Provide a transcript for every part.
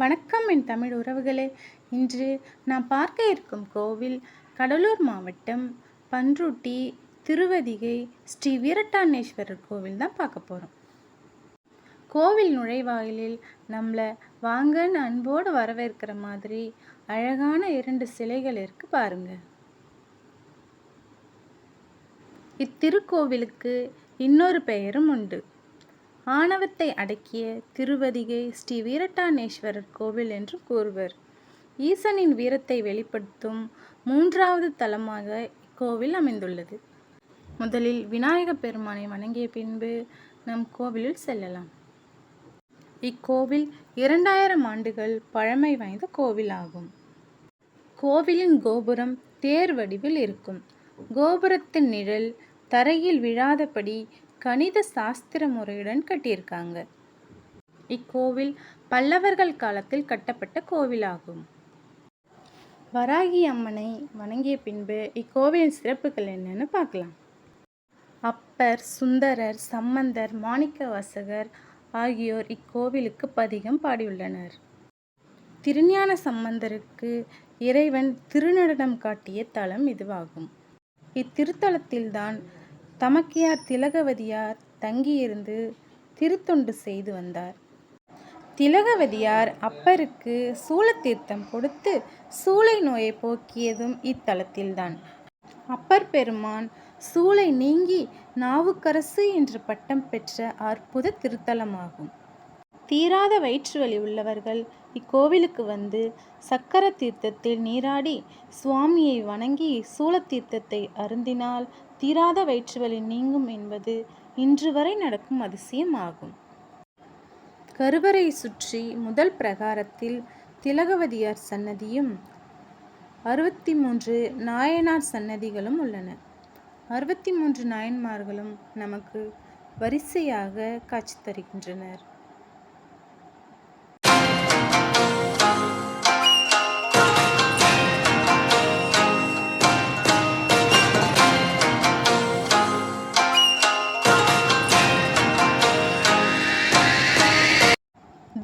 வணக்கம் என் தமிழ் உறவுகளே. இன்று நாம் பார்க்க இருக்கும் கோவில் கடலூர் மாவட்டம் பன்ருட்டி திருவதிகை ஸ்ரீ வீரட்டானேஸ்வரர் கோவில் தான் பார்க்க போகிறோம் கோவில் நுழைவாயிலில் நம்மளை வாங்கன்னு அன்போடு வரவேற்கிற மாதிரி அழகான இரண்டு சிலைகள் இருக்கு பாருங்க. இத்திருக்கோவிலுக்கு இன்னொரு பெயரும் உண்டு. ஆணவத்தை அடக்கிய திருவதிகை ஸ்ரீ வீரட்டானேஸ்வரர் கோவில் என்று கூறுவர். ஈசனின் வீரத்தை வெளிப்படுத்தும் மூன்றாவது தலமாக இக்கோவில் அமைந்துள்ளது. முதலில் விநாயக பெருமானை வணங்கிய பின்பு நம் கோவிலில் செல்லலாம். இக்கோவில் இரண்டாயிரம் ஆண்டுகள் பழமை வாய்ந்த கோவிலாகும். கோவிலின் கோபுரம் தேர் வடிவில் இருக்கும். கோபுரத்தின் நிழல் தரையில் விழாதபடி கணித சாஸ்திர முறையுடன் கட்டியிருக்காங்க. இக்கோவில் பல்லவர்கள் காலத்தில் கட்டப்பட்ட கோவிலாகும். வராகி அம்மனை வணங்கிய பின்பு இக்கோவிலின் சிறப்புகள் என்னன்னு பார்க்கலாம். அப்பர் சுந்தரர் சம்பந்தர் மாணிக்கவாசகர் ஆகியோர் இக்கோவிலுக்கு பதிகம் பாடியுள்ளனர். திருஞான சம்பந்தருக்கு இறைவன் திருநடனம் காட்டிய தலம் இதுவாகும். இத்திருத்தலத்தில்தான் தமக்கையார் திலகவதியார் தங்கியிருந்து திருத்தொண்டு செய்து வந்தார். திலகவதியார் அப்பருக்கு சூளத்தீர்த்தம் கொடுத்து சூளை நோயை போக்கியதும் இத்தலத்தில்தான். அப்பர் பெருமான் சூளை நீங்கி நாவுக்கரசு என்று பட்டம் பெற்ற அற்புத திருத்தலமாகும். தீராத வயிற்று வலி உள்ளவர்கள் இக்கோவிலுக்கு வந்து சக்கர தீர்த்தத்தில் நீராடி சுவாமியை வணங்கி சூளத்தீர்த்தத்தை அருந்தினால் தீராத வயிற்றுவலி நீங்கும் என்பது இன்று வரை நடக்கும் அதிசயம் ஆகும் கருவறை சுற்றி முதல் பிரகாரத்தில் திலகவதியார் சன்னதியும் அறுபத்தி மூன்று நாயனார் சன்னதிகளும் உள்ளன. அறுபத்தி மூன்று நாயன்மார்களும் நமக்கு வரிசையாக காட்சி தருகின்றனர்.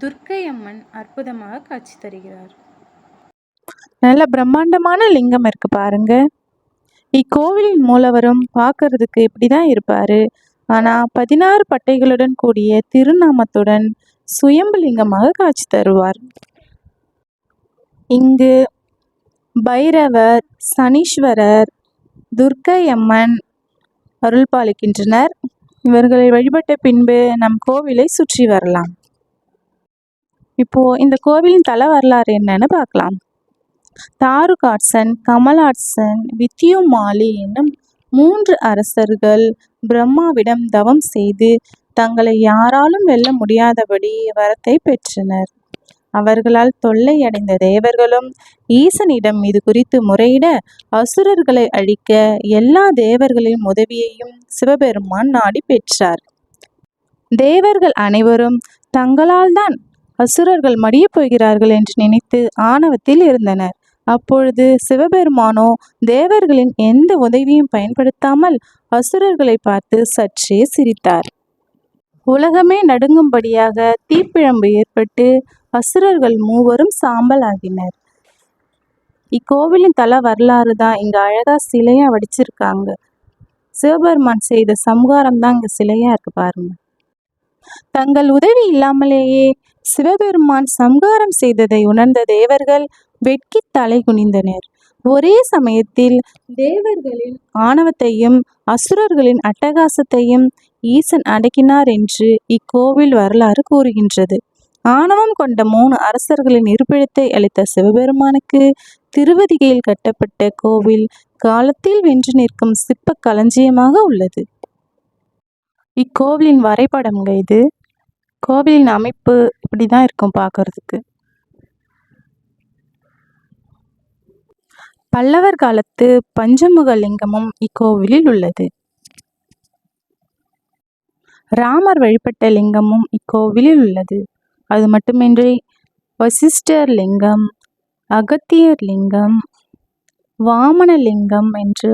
துர்க்கை அம்மன் அற்புதமாக காட்சி தருகிறார். நல்ல பிரம்மாண்டமான லிங்கம் இருக்கு பாருங்க. இக்கோவிலின் மூலவரும் பார்க்கறதுக்கு இப்படி தான் இருப்பாரு. ஆனால் பதினாறு பட்டைகளுடன் கூடிய திருநாமத்துடன் சுயம்பு லிங்கமாக காட்சி தருவார். இங்கு பைரவர் சனீஸ்வரர் துர்க்கை அம்மன் அருள் பாலிக்கின்றனர் இவர்களை வழிபட்ட பின்பு நம் கோவிலை சுற்றி வரலாம். இப்போ இந்த கோவிலின் தல வரலாறு என்னன்னு பார்க்கலாம். தாருகாட்சன் கமலாட்சன் வித்யுமாலி என்னும் மூன்று அரசர்கள் பிரம்மாவிடம் தவம் செய்து தங்களை யாராலும் வெல்ல முடியாதபடி வரத்தை பெற்றனர். அவர்களால் தொல்லையடைந்த தேவர்களும் ஈசனிடம் இது குறித்து முறையிட அசுரர்களை அழிக்க எல்லா தேவர்களின் உதவியையும் சிவபெருமான் நாடி பெற்றார். தேவர்கள் அனைவரும் தங்களால் தான் அசுரர்கள் மடியப் போகிறார்கள் என்று நினைத்து ஆணவத்தில் இருந்தனர். அப்பொழுது சிவபெருமானோ தேவர்களின் எந்த உதவியும் பயன்படுத்தாமல் அசுரர்களை பார்த்து சற்றே சிரித்தார். உலகமே நடுங்கும்படியாக தீப்பிழம்பு ஏற்பட்டு அசுரர்கள் மூவரும் சாம்பல் ஆகினர் இக்கோவிலின் தல வரலாறு தான் இங்க அழகா சிலையா வடிச்சிருக்காங்க. சிவபெருமான் செய்த சம்ஹாரம் தான் இங்க சிலையா இருக்கு பாருங்க. தங்கள் உதவி இல்லாமலேயே சிவபெருமான் சம்ஹாரம் செய்ததை உணர்ந்த தேவர்கள் வெட்கி தலை குனிந்தனர். ஒரே சமயத்தில் தேவர்களின் ஆணவத்தையும் அசுரர்களின் அட்டகாசத்தையும் ஈசன் அடக்கினார் என்று இக்கோவில் வரலாறு கூறுகின்றது. ஆணவம் கொண்ட மூணு அரசர்களின் இருப்பிடத்தை அளித்த சிவபெருமானுக்கு திருவதிகையில் கட்டப்பட்ட கோவில் காலத்தில் வென்று நிற்கும் சிற்ப களஞ்சியமாக உள்ளது. இக்கோவிலின் வரைபடம் இது கோவிலின் அமைப்பு இப்படி தான் இருக்கும் பார்க்கறதுக்கு. பல்லவர் காலத்து பஞ்சமுக லிங்கமும் இக்கோவிலில் உள்ளது. ராமர் வழிபட்ட லிங்கமும் இக்கோவிலில் உள்ளது. அது மட்டுமின்றி வசிஷ்டர் லிங்கம் அகத்தியர் லிங்கம் வாமன லிங்கம் என்று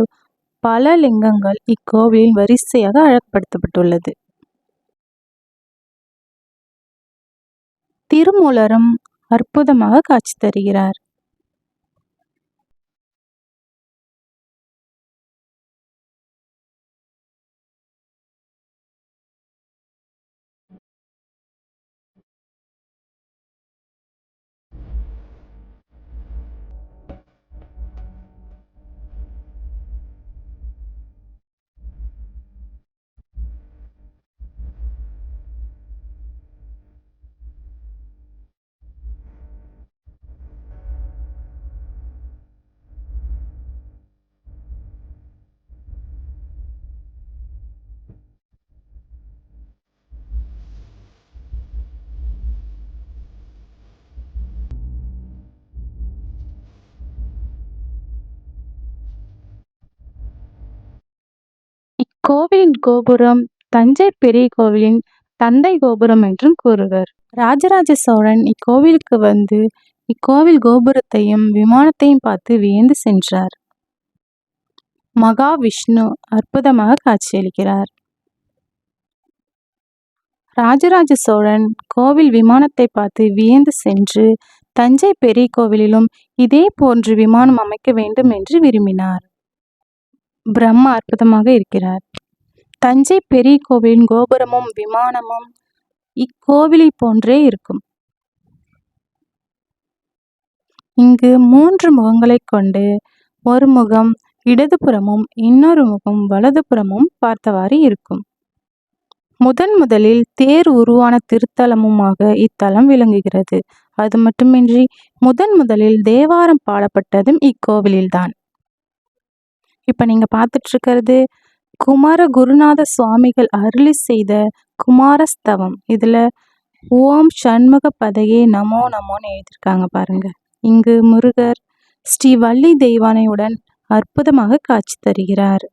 பல லிங்கங்கள் இக்கோவிலில் வரிசையாக அழகுபடுத்தப்பட்டுள்ளது. திருமூலரும் அற்புதமாக காட்சி தருகிறார். கோவிலின் கோபுரம் தஞ்சை பெரிய கோவிலின் தந்தை கோபுரம் என்றும் கூறுவர். ராஜராஜ சோழன் இக்கோவிலுக்கு வந்து இக்கோவில் கோபுரத்தையும் விமானத்தையும் பார்த்து வியந்து சென்றார். மகாவிஷ்ணு அற்புதமாக காட்சியளிக்கிறார். ராஜராஜ சோழன் கோவில் விமானத்தை பார்த்து வியந்து சென்று தஞ்சை பெரிய கோவிலிலும் இதே போன்று விமானம் அமைக்க வேண்டும் என்று விரும்பினார். பிரம்மா அற்புதமாக இருக்கிறார். தஞ்சை பெரிய கோவிலின் கோபுரமும் விமானமும் இக்கோவிலை போன்றே இருக்கும். இங்கு மூன்று முகங்களை கொண்டு ஒரு முகம் இடதுபுறமும் இன்னொரு முகம் வலதுபுறமும் பார்த்தவாறு இருக்கும். முதன் முதலில் தேர் உருவான திருத்தலமுமாக இத்தலம் விளங்குகிறது. அது மட்டுமின்றி முதன் முதலில் தேவாரம் பாடப்பட்டதும் இக்கோவிலில்தான். இப்போ நீங்கள் பார்த்துட்டு இருக்கிறது குமார குருநாத சுவாமிகள் அருளி செய்த குமாரஸ்தவம். இதில் ஓம் சண்முக பதையே நமோ நமோன்னு எழுதியிருக்காங்க பாருங்க. இங்கு முருகர் ஸ்ரீ வள்ளி தெய்வானையுடன் அற்புதமாக காட்சி தருகிறார்.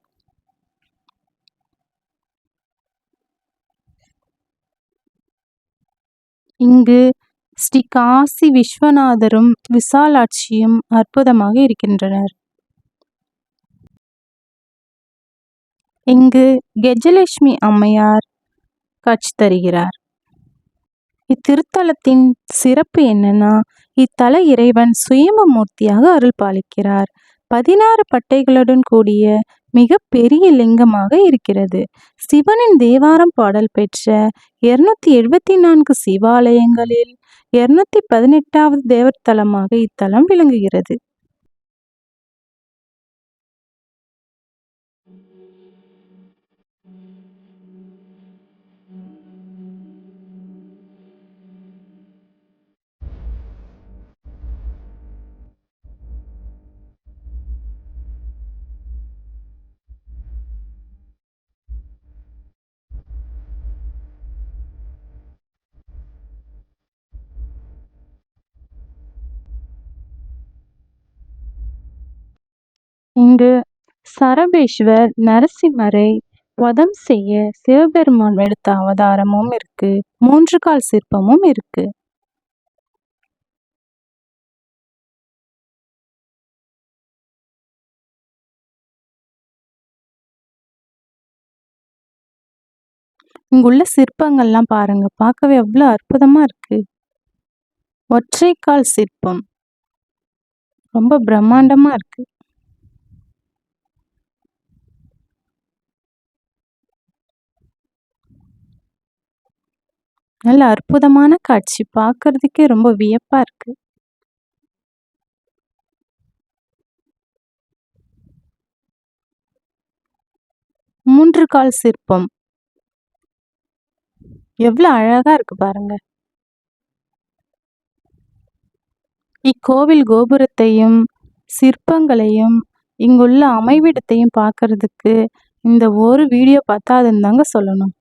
இங்கு ஸ்ரீ காசி விஸ்வநாதரும் விசாலாட்சியும் அற்புதமாக இருக்கின்றனர். இங்கு கெஜலட்சுமி அம்மையார் காட்சி தருகிறார். இத்திருத்தலத்தின் சிறப்பு என்னன்னா இத்தல இறைவன் சுயம மூர்த்தியாக அருள் பாலிக்கிறார். பதினாறு பட்டைகளுடன் கூடிய மிக பெரிய லிங்கமாக இருக்கிறது. சிவனின் தேவாரம் பாடல் பெற்ற இருநூத்தி எழுபத்தி நான்கு சிவாலயங்களில் இருநூத்தி பதினெட்டாவது தேவத்தலமாக இத்தலம் விளங்குகிறது. இங்கு சரபேஸ்வர் நரசிம்மரை வதம் செய்ய சிவபெருமான் எடுத்த அவதாரமும் இருக்கு. மூன்று கால் சிற்பமும் இருக்கு. இங்குள்ள சிற்பங்கள்லாம் பாருங்க பார்க்கவே அவ்வளோ அற்புதமா இருக்கு. ஒற்றைக்கால் சிற்பம். ரொம்ப பிரம்மாண்டமா இருக்கு. நல்ல அற்புதமான காட்சி. பார்க்கறதுக்கே ரொம்ப வியப்பா இருக்கு. மூன்று கால் சிற்பம். எவ்வளோ அழகா இருக்கு பாருங்க. இக்கோவில் கோபுரத்தையும் சிற்பங்களையும் இங்குள்ள அமைவிடத்தையும் பார்க்கறதுக்கு இந்த ஒரு வீடியோ பத்தாதுன்னு தாங்க சொல்லணும்.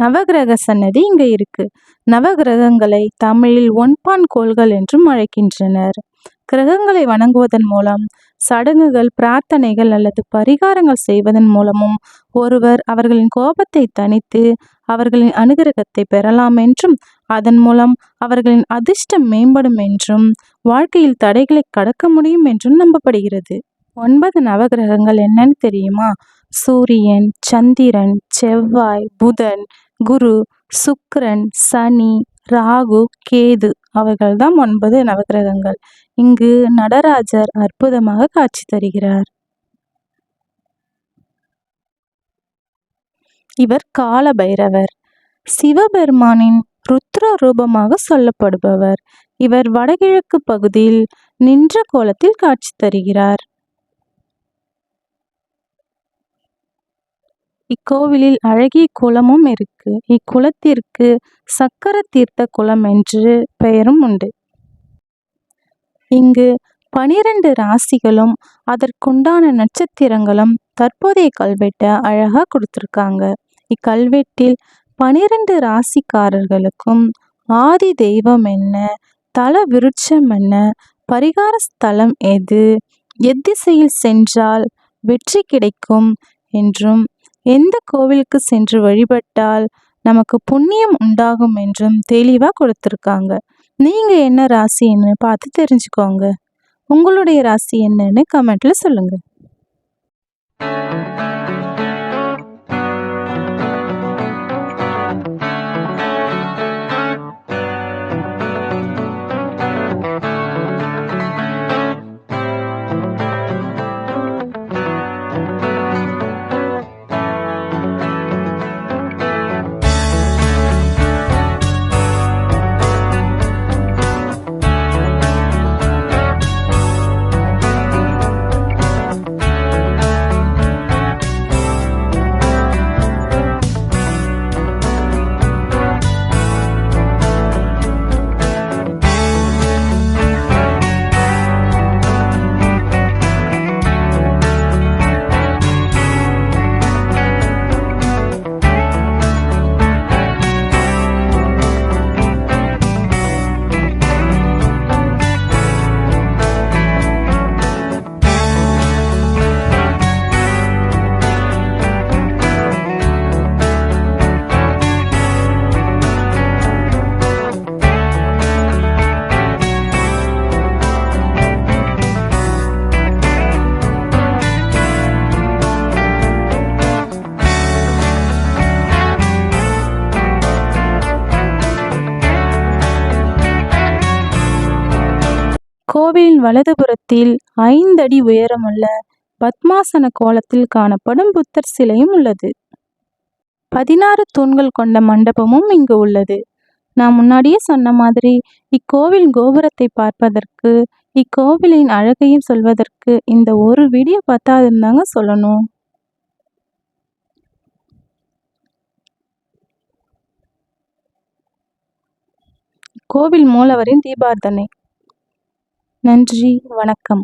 நவகிரக சன்னதி இங்கு இருக்கு. நவகிரகங்களை தமிழில் ஒன்பான் கோள்கள் என்றும் அழைக்கின்றனர். கிரகங்களை வணங்குவதன் மூலம் சடங்குகள் பிரார்த்தனைகள் அல்லது பரிகாரங்கள் செய்வதன் மூலமும் ஒருவர் அவர்களின் கோபத்தை தணித்து அவர்களின் அனுகிரகத்தை பெறலாம் என்றும் அதன் மூலம் அவர்களின் அதிர்ஷ்டம் மேம்படும் என்றும் வாழ்க்கையில் தடைகளை கடக்க முடியும் என்றும் நம்பப்படுகிறது. ஒன்பது நவகிரகங்கள் என்னன்னு தெரியுமா? சூரியன் சந்திரன் செவ்வாய் புதன் குரு சுக்கரன் சனி ராகு கேது அவர்கள்தான் ஒன்பது நவக்கிரகங்கள். இங்கு நடராஜர் அற்புதமாக காட்சி தருகிறார். இவர் கால பைரவர் சிவபெருமானின் ருத்ர ரூபமாக சொல்லப்படுபவர். இவர் வடகிழக்கு பகுதியில் நின்ற கோலத்தில் காட்சி தருகிறார். இக்கோவிலில் அழகிய குளமும் இருக்கு. இக்குளத்திற்கு சக்கர தீர்த்த குளம் என்று பெயரும் உண்டு. இங்கு பனிரெண்டு ராசிகளும் அதற்குண்டான நட்சத்திரங்களும் தற்போதைய கல்வெட்டை அழகாக கொடுத்துருக்காங்க. இக்கல்வெட்டில் பனிரெண்டு ராசிக்காரர்களுக்கும் ஆதி தெய்வம் என்ன தல விருட்சம் என்ன பரிகார ஸ்தலம் எது எத்திசையில் சென்றால் வெற்றி கிடைக்கும் என்றும் எந்த கோவிலுக்கு சென்று வழிபட்டால் நமக்கு புண்ணியம் உண்டாகும் என்றும் தெளிவாக கொடுத்துருக்காங்க. நீங்கள் என்ன ராசின்னு பார்த்து தெரிஞ்சுக்கோங்க. உங்களுடைய ராசி என்னன்னு கமெண்ட்டில் சொல்லுங்கள் கோவிலின் வலதுபுறத்தில் ஐந்தடி உயரமுள்ள பத்மாசன கோலத்தில் காணப்படும் புத்தர் சிலையும் உள்ளது. பதினாறு தூண்கள் கொண்ட மண்டபமும் இங்கு உள்ளது. நான் முன்னாடியே சொன்ன மாதிரி இக்கோவில் கோபுரத்தை பார்ப்பதற்கு இக்கோவிலின் அழகையும் சொல்வதற்கு இந்த ஒரு வீடியோ பத்தாதுன்னு சொல்லணும். கோவில் மூலவரின் தீபார்த்தனை. நன்றி வணக்கம்.